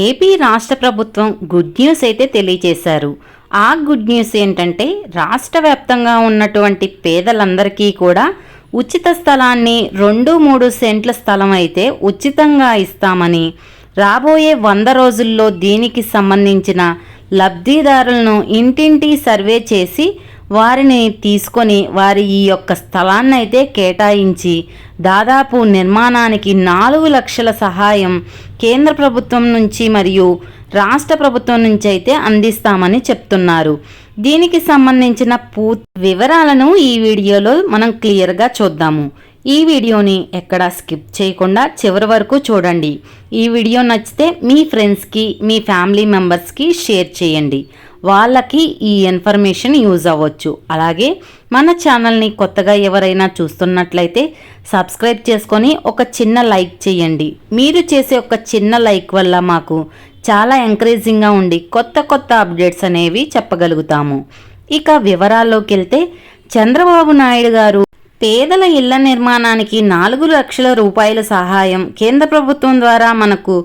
AP రాష్ట్ర ప్రభుత్వం good news అయితే తెలియజేశారు. ఆ గుడ్ న్యూస్ ఏంటంటే రాష్ట్ర వ్యాప్తంగా ఉన్నటువంటి పేదలందరికీ కూడా ఉచిత స్థలాన్ని రెండు మూడు సెంట్ల స్థలం అయితే ఉచితంగా ఇస్తామని రాబోయే వంద రోజుల్లో దీనికి సంబంధించిన లబ్ధిదారులను ఇంటింటి సర్వే చేసి వారిని తీసుకొని వారి ఈ యొక్క స్థలాన్ని అయితే కేటాయించి దాదాపు నిర్మాణానికి నాలుగు లక్షల సహాయం కేంద్ర ప్రభుత్వం నుంచి మరియు రాష్ట్ర ప్రభుత్వం నుంచి అయితే అందిస్తామని చెప్తున్నారు. దీనికి సంబంధించిన పూర్తి వివరాలను ఈ వీడియోలో మనం క్లియర్గా చూద్దాము. ఈ వీడియోని ఎక్కడా స్కిప్ చేయకుండా చివరి వరకు చూడండి. ఈ వీడియో నచ్చితే మీ ఫ్రెండ్స్కి మీ ఫ్యామిలీ మెంబర్స్కి షేర్ చేయండి. వాళ్ళకి ఈ ఇన్ఫర్మేషన్ యూజ్ అవ్వచ్చు. అలాగే మన ఛానల్ని కొత్తగా ఎవరైనా చూస్తున్నట్లయితే సబ్స్క్రైబ్ చేసుకొని ఒక చిన్న లైక్ చేయండి. మీరు చేసే ఒక చిన్న లైక్ వల్ల మాకు చాలా ఎంకరేజింగ్గా ఉండి కొత్త కొత్త అప్డేట్స్ అనేవి చెప్పగలుగుతాము. ఇక వివరాల్లోకి వెళ్తే చంద్రబాబు నాయుడు గారు పేదల ఇళ్ళ నిర్మాణానికి నాలుగు లక్షల రూపాయల సహాయం కేంద్ర ప్రభుత్వం ద్వారా మనకు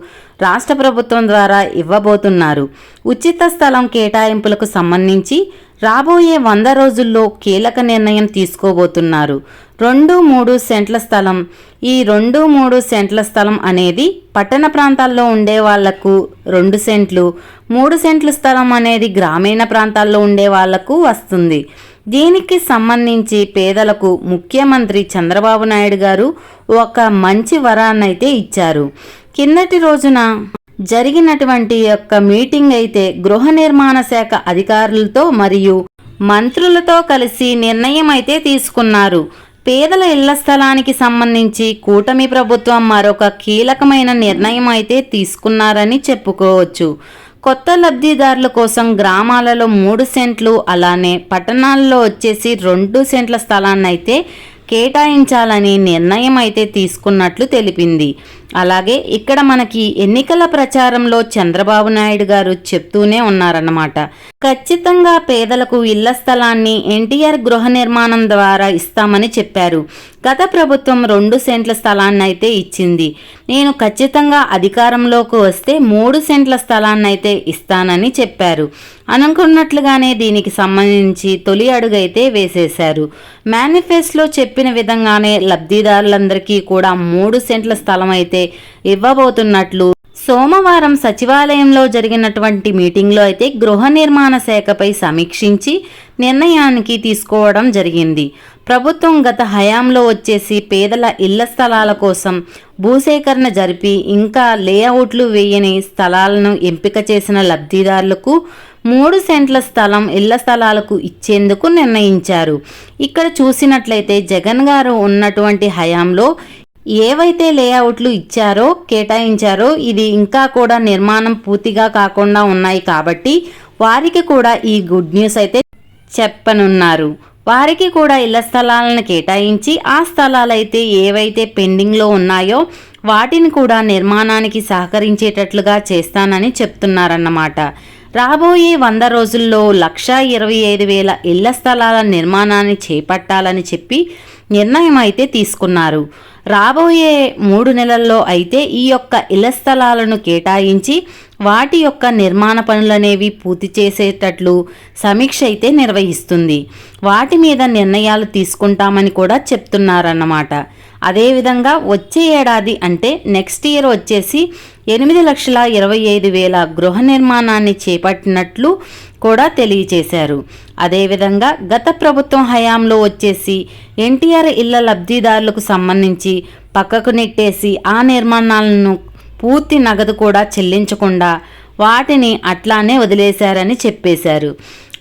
రాష్ట్ర ప్రభుత్వం ద్వారా ఇవ్వబోతున్నారు. ఉచిత స్థలం కేటాయింపులకు సంబంధించి రాబోయే వంద రోజుల్లో కీలక నిర్ణయం తీసుకోబోతున్నారు. రెండు మూడు సెంట్ల స్థలం. ఈ రెండు మూడు సెంట్ల స్థలం అనేది పట్టణ ప్రాంతాల్లో ఉండే వాళ్ళకు రెండు సెంట్లు మూడు సెంట్ల స్థలం అనేది గ్రామీణ ప్రాంతాల్లో ఉండే వాళ్ళకు వస్తుంది. దీనికి సంబంధించి పేదలకు ముఖ్యమంత్రి చంద్రబాబు నాయుడు గారు ఒక మంచి వరాన్నైతే ఇచ్చారు. కిందటి రోజున జరిగినటువంటి యొక్క మీటింగ్ అయితే గృహ నిర్మాణ శాఖ అధికారులతో మరియు మంత్రులతో కలిసి నిర్ణయం అయితే తీసుకున్నారు. పేదల ఇళ్ళ స్థలానికి సంబంధించి కూటమి ప్రభుత్వం మరొక కీలకమైన నిర్ణయం అయితే తీసుకున్నారని చెప్పుకోవచ్చు. కొత్త లబ్ధిదారుల కోసం గ్రామాలలో మూడు సెంట్లు అలానే పట్టణాల్లో వచ్చేసి రెండు సెంట్ల స్థలాన్ని అయితే కేటాయించాలని నిర్ణయం అయితే తీసుకున్నట్లు తెలిపింది. అలాగే ఇక్కడ మనకి ఎన్నికల ప్రచారంలో చంద్రబాబు నాయుడు గారు చెప్తూనే ఉన్నారన్నమాట. ఖచ్చితంగా పేదలకు ఇళ్ళ స్థలాన్ని ఎన్టీఆర్ గృహ నిర్మాణం ద్వారా ఇస్తామని చెప్పారు. గత ప్రభుత్వం రెండు సెంట్ల స్థలాన్ని అయితే ఇచ్చింది. నేను ఖచ్చితంగా అధికారంలోకి వస్తే మూడు సెంట్ల స్థలాన్ని అయితే ఇస్తానని చెప్పారు. అనుకున్నట్లుగానే దీనికి సంబంధించి తొలి అడుగైతే వేసేశారు. మేనిఫెస్టోలో చెప్పిన విధంగానే లబ్ధిదారులందరికీ కూడా మూడు సెంట్ల స్థలం అయితే ఇవ్వబోతున్నట్లు సోమవారం సచివాలయంలో జరిగినటువంటి మీటింగ్లో అయితే గృహ నిర్మాణ శాఖపై సమీక్షించి నిర్ణయానికి తీసుకోవడం జరిగింది. ప్రభుత్వం గత హయాంలో వచ్చేసి పేదల ఇళ్ళ స్థలాల కోసం భూసేకరణ జరిపి ఇంకా లేఅవుట్లు వేయని స్థలాలను ఎంపిక చేసిన లబ్ధిదారులకు మూడు సెంట్ల స్థలం ఇళ్ళ స్థలాలకు ఇచ్చేందుకు నిర్ణయించారు. ఇక్కడ చూసినట్లయితే జగన్ గారు ఉన్నటువంటి హయాంలో ఏవైతే లేఅవుట్లు ఇచ్చారో కేటాయించారో ఇది ఇంకా కూడా నిర్మాణం పూర్తిగా కాకుండా ఉన్నాయి కాబట్టి వారికి కూడా ఈ గుడ్ న్యూస్ అయితే చెప్పనున్నారు. వారికి కూడా ఇళ్ళ స్థలాలను కేటాయించి ఆ స్థలాలైతే ఏవైతే పెండింగ్లో ఉన్నాయో వాటిని కూడా నిర్మాణానికి సహకరించేటట్లుగా చేస్తానని చెప్తున్నారన్నమాట. రాబోయే వంద రోజుల్లో లక్షా ఇరవై ఐదు వేల ఇళ్ళ స్థలాల నిర్మాణాన్ని చేపట్టాలని చెప్పి నిర్ణయం అయితే తీసుకున్నారు. రాబోయే మూడు నెలల్లో అయితే ఈ యొక్క ఇళ్ళ స్థలాలను కేటాయించి వాటి యొక్క నిర్మాణ పనులనేవి పూర్తి చేసేటట్లు సమీక్ష అయితే నిర్వహిస్తుంది. వాటి మీద నిర్ణయాలు తీసుకుంటామని కూడా చెప్తున్నారన్నమాట. అదేవిధంగా వచ్చే ఏడాది అంటే నెక్స్ట్ ఇయర్ వచ్చేసి ఎనిమిది లక్షల ఇరవై ఐదు వేల గృహ నిర్మాణాన్ని చేపట్టినట్లు కూడా తెలియచేశారు. అదేవిధంగా గత ప్రభుత్వం హయాంలో వచ్చేసి ఎన్టీఆర్ ఇళ్ళ లబ్ధిదారులకు సంబంధించి పక్కకు నెట్టేసి ఆ నిర్మాణాలను పూర్తి నగదు కూడా చెల్లించకుండా వాటిని అట్లానే వదిలేశారని చెప్పేశారు.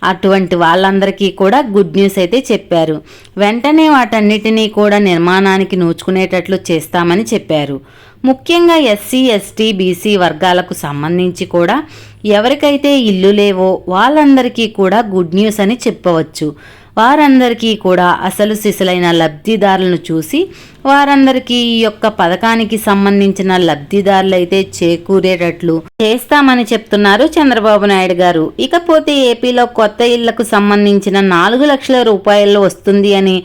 అటువంటి వాళ్ళందరికీ కూడా గుడ్ న్యూస్ అయితే చెప్పారు. వెంటనే వాటన్నిటినీ కూడా నిర్మాణానికి నోచుకునేటట్లు చేస్తామని చెప్పారు. ముఖ్యంగా ఎస్సీ ఎస్టీ బీసీ వర్గాలకు సంబంధించి కూడా ఎవరికైతే ఇల్లు లేవో వాళ్ళందరికీ కూడా గుడ్ న్యూస్ అని చెప్పవచ్చు. వారందరికీ కూడా అసలు సిసలైన లబ్ధిదారులను చూసి వారందరికీ ఈ యొక్క పథకానికి సంబంధించిన లబ్ధిదారులైతే చేకూరేటట్లు చేస్తామని చెప్తున్నారు చంద్రబాబు నాయుడు గారు. ఇకపోతే ఏపీలో కొత్త ఇళ్ళకు సంబంధించిన నాలుగు లక్షల రూపాయలు వస్తుంది అని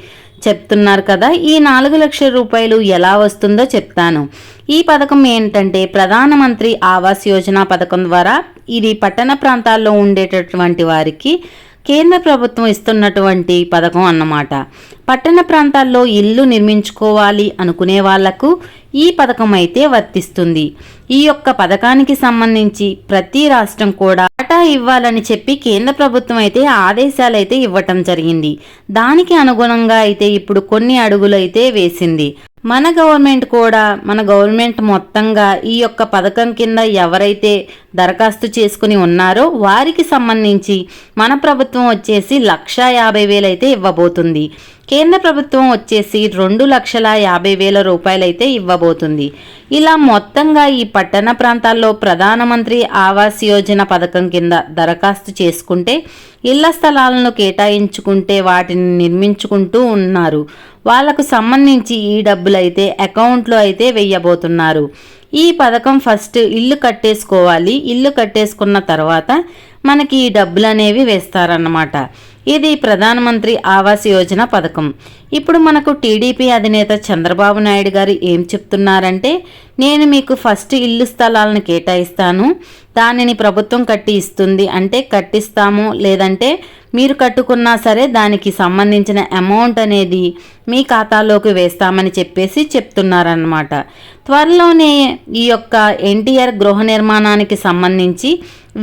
చెప్తున్నారు కదా. ఈ నాలుగు లక్షల రూపాయలు ఎలా వస్తుందో చెప్తాను. ఈ పథకం ఏంటంటే ప్రధానమంత్రి ఆవాస్ యోజన పథకం ద్వారా ఇది పట్టణ ప్రాంతాల్లో ఉండేటటువంటి వారికి కేంద్ర ప్రభుత్వం ఇస్తున్నటువంటి పథకం అన్నమాట. పట్టణ ప్రాంతాల్లో ఇల్లు నిర్మించుకోవాలి అనుకునే వాళ్ళకు ఈ పథకం అయితే వర్తిస్తుంది. ఈ యొక్క పథకానికి సంబంధించి ప్రతి రాష్ట్రం కూడా టాటా ఇవ్వాలని చెప్పి కేంద్ర ప్రభుత్వం అయితే ఆదేశాలు అయితే ఇవ్వటం జరిగింది. దానికి అనుగుణంగా అయితే ఇప్పుడు కొన్ని అడుగులు అయితే వేసింది. మన గవర్నమెంట్ కూడా మన గవర్నమెంట్ మొత్తంగా ఈ యొక్క పథకం కింద ఎవరైతే దరఖాస్తు చేసుకుని ఉన్నారో వారికి సంబంధించి మన ప్రభుత్వం వచ్చేసి లక్షా యాభై వేలు అయితే ఇవ్వబోతుంది. కేంద్ర ప్రభుత్వం వచ్చేసి రెండు లక్షల యాభై వేల రూపాయలైతే ఇవ్వబోతుంది. ఇలా మొత్తంగా ఈ పట్టణ ప్రాంతాల్లో ప్రధానమంత్రి ఆవాస్ యోజన పథకం కింద దరఖాస్తు చేసుకుంటే ఇళ్ళ స్థలాలను కేటాయించుకుంటే వాటిని నిర్మించుకుంటూ ఉన్నారు. వాళ్ళకు సంబంధించి ఈ డబ్బులు అయితే అకౌంట్లో అయితే వెయ్యబోతున్నారు ఈ పథకం ఫస్ట్ ఇల్లు కట్టేసుకోవాలి. ఇల్లు కట్టేసుకున్న తర్వాత మనకి ఈ డబ్బులు అనేవి వేస్తారన్నమాట. ఇది ప్రధానమంత్రి ఆవాస్ యోజన పథకం. ఇప్పుడు మనకు టీడీపీ అధినేత చంద్రబాబు నాయుడు గారు ఏం చెప్తున్నారంటే నేను మీకు ఫస్ట్ ఇల్లు స్థలాలను కేటాయిస్తాను దానిని ప్రభుత్వం కట్టి ఇస్తుంది అంటే కట్టిస్తాము లేదంటే మీరు కట్టుకున్నా సరే దానికి సంబంధించిన అమౌంట్ అనేది మీ ఖాతాలోకి వేస్తామని చెప్పేసి చెప్తున్నారన్నమాట. త్వరలోనే ఈ యొక్క ఎన్టీఆర్ గృహ నిర్మాణానికి సంబంధించి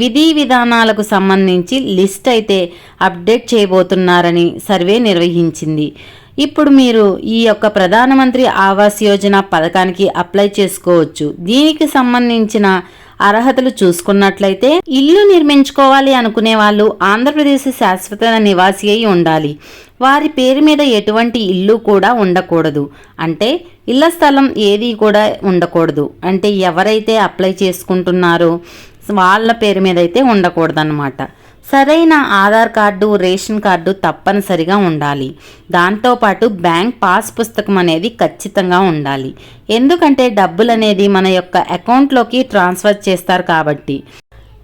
విధి విధానాలకు సంబంధించి లిస్ట్ అయితే అప్డేట్ చేయబోతున్నారని సర్వే నిర్వహించింది. ఇప్పుడు మీరు ఈ యొక్క ప్రధానమంత్రి ఆవాస్ యోజన పథకానికి అప్లై చేసుకోవచ్చు. దీనికి సంబంధించిన అర్హతలు చూసుకున్నట్లయితే ఇల్లు నిర్మించుకోవాలి అనుకునే వాళ్ళు ఆంధ్రప్రదేశ్ శాశ్వత నివాసి అయి ఉండాలి. వారి పేరు మీద ఎటువంటి ఇల్లు కూడా ఉండకూడదు. అంటే ఇళ్ళ స్థలం ఏది కూడా ఉండకూడదు. అంటే ఎవరైతే అప్లై చేసుకుంటున్నారో వాళ్ళ పేరు మీద అయితే ఉండకూడదన్నమాట. సరైన ఆధార్ కార్డు రేషన్ కార్డు తప్పనిసరిగా ఉండాలి. దాంతోపాటు బ్యాంక్ పాస్ పుస్తకం అనేది ఖచ్చితంగా ఉండాలి. ఎందుకంటే డబ్బులు అనేది మన యొక్క అకౌంట్లోకి ట్రాన్స్ఫర్ చేస్తారు కాబట్టి.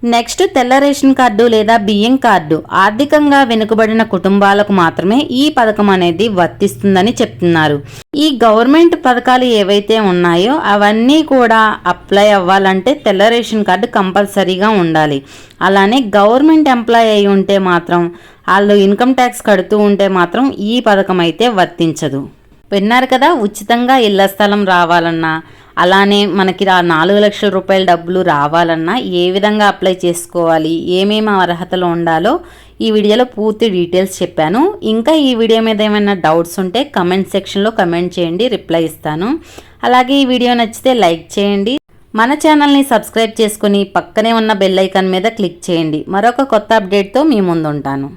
నెక్స్ట్ తెల్ల రేషన్ కార్డు లేదా బియ్యం కార్డు. ఆర్థికంగా వెనుకబడిన కుటుంబాలకు మాత్రమే ఈ పథకం అనేది వర్తిస్తుందని చెప్తున్నారు. ఈ గవర్నమెంట్ పథకాలు ఏవైతే ఉన్నాయో అవన్నీ కూడా అప్లై అవ్వాలంటే తెల్ల రేషన్ కార్డు కంపల్సరీగా ఉండాలి. అలానే గవర్నమెంట్ ఎంప్లాయ్ అయి ఉంటే మాత్రం వాళ్ళు ఇన్కమ్ ట్యాక్స్ కడుతూ ఉంటే మాత్రం ఈ పథకం అయితే వర్తించదు. విన్నారు కదా ఉచితంగా ఇళ్ళ స్థలం రావాలన్నా అలానే మనకి ఆ నాలుగు లక్షల రూపాయల డబ్బులు రావాలన్నా ఏ విధంగా అప్లై చేసుకోవాలి ఏమేమి అర్హతలు ఉండాలో ఈ వీడియోలో పూర్తి డీటెయిల్స్ చెప్పాను. ఇంకా ఈ వీడియో మీద ఏమైనా డౌట్స్ ఉంటే కమెంట్ సెక్షన్లో కమెంట్ చేయండి రిప్లై ఇస్తాను. అలాగే ఈ వీడియో నచ్చితే లైక్ చేయండి. మన ఛానల్ని సబ్స్క్రైబ్ చేసుకుని పక్కనే ఉన్న బెల్ ఐకాన్ మీద క్లిక్ చేయండి. మరొక కొత్త అప్డేట్తో మీ ముందుంటాను.